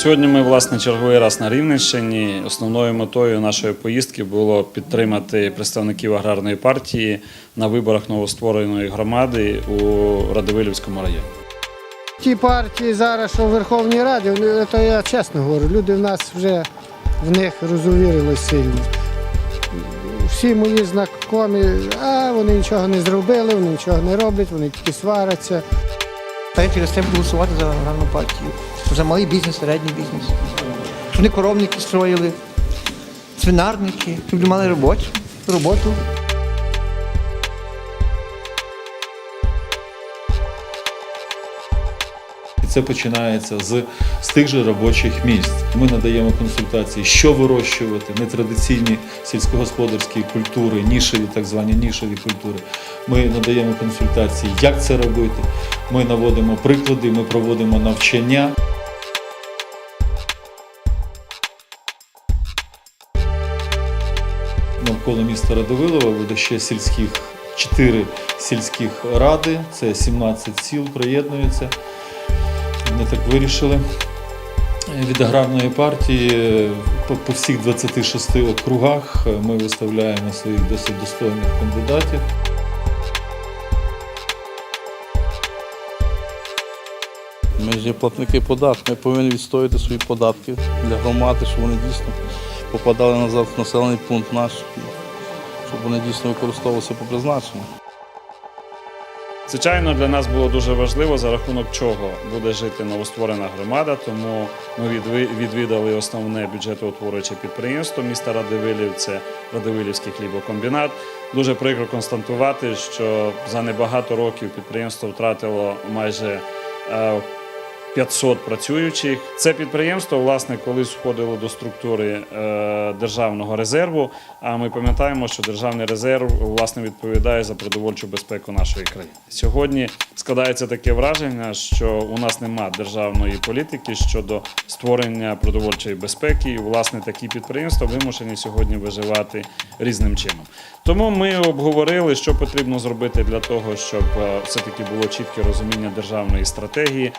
Сьогодні ми власне черговий раз на Рівненщині. Основною метою нашої поїздки було підтримати представників аграрної партії на виборах новоствореної громади у Радивилівському районі. Ті партії зараз, в Верховній Раді, то я чесно говорю, люди в нас вже в них розувірили сильно. Всі мої знайомі, а вони нічого не зробили, вони нічого не роблять, вони тільки сваряться. Та я через голосувати за аграрну партію. За малий бізнес, середній бізнес. Вони коровники строїли, свинарники, люди мали роботу. роботу. Це починається з, з тих же робочих місць. Ми надаємо консультації, що вирощувати, нетрадиційні сільськогосподарські культури, нішеві, так звані нішеві культури. Ми надаємо консультації, як це робити. Ми наводимо приклади, ми проводимо навчання. Навколо міста Радовилова буде ще сільських чотири сільських ради, це 17 сіл приєднуються. Вони так вирішили. Від аграрної партії по, по всіх 26 округах ми виставляємо своїх досить достойних кандидатів. Ми ж є платники податків, ми повинні відстояти свої податки для громади, щоб вони дійсно попадали назад в населений пункт наш, щоб вони дійсно використовувалися по призначенню. Звичайно, для нас було дуже важливо, за рахунок чого буде жити новостворена громада. Тому ми відвідали основне бюджетоутворююче підприємство міста Радивилів, це Радивилівський хлібокомбінат. Дуже прикро констатувати, що за небагато років підприємство втратило майже е, 500 працюючих. Це підприємство, власне, колись входило до структури е, державного резерву. А ми пам'ятаємо, що державний резерв власне відповідає за продовольчу безпеку нашої країни. Сьогодні складається таке враження, що у нас нема державної політики щодо створення продовольчої безпеки. І власне такі підприємства вимушені сьогодні виживати різним чином. Тому ми обговорили, що потрібно зробити для того, щоб е, все таки було чітке розуміння державної стратегії.